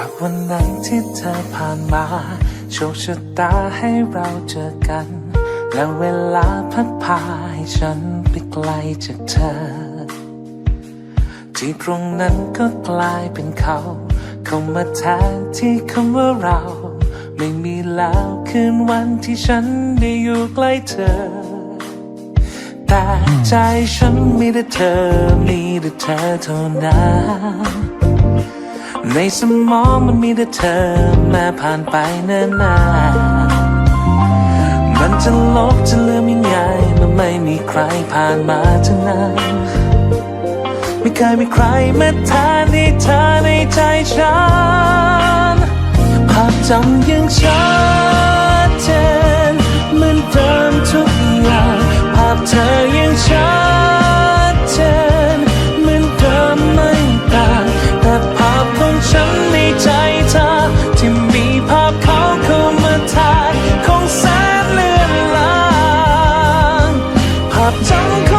จากวันนั้นที่เธอผ่านมา โชคชะตาให้เราเจอกัน แล้วเวลาพัดพาให้ฉันไปไกลจากเธอ ที่ตรงนั้นก็กลายเป็นเขาเข้ามาแทนที่คำว่าเรา ไม่มีแล้วคืนวันที่ฉันได้อยู่ใกล้เธอ แต่ใจฉันมีแต่เธอ มีแต่เธอเท่านั้น ในสมองมันมีแต่เธอแม้ผ่านไปเนิ่นนานมันจะลบจะลืมยังไงมันไม่มีใครผ่านมาทั้งนั้นไม่เคยมีใครมาแทนที่เธอในใจฉันภาพจำยังชัดเจน 张开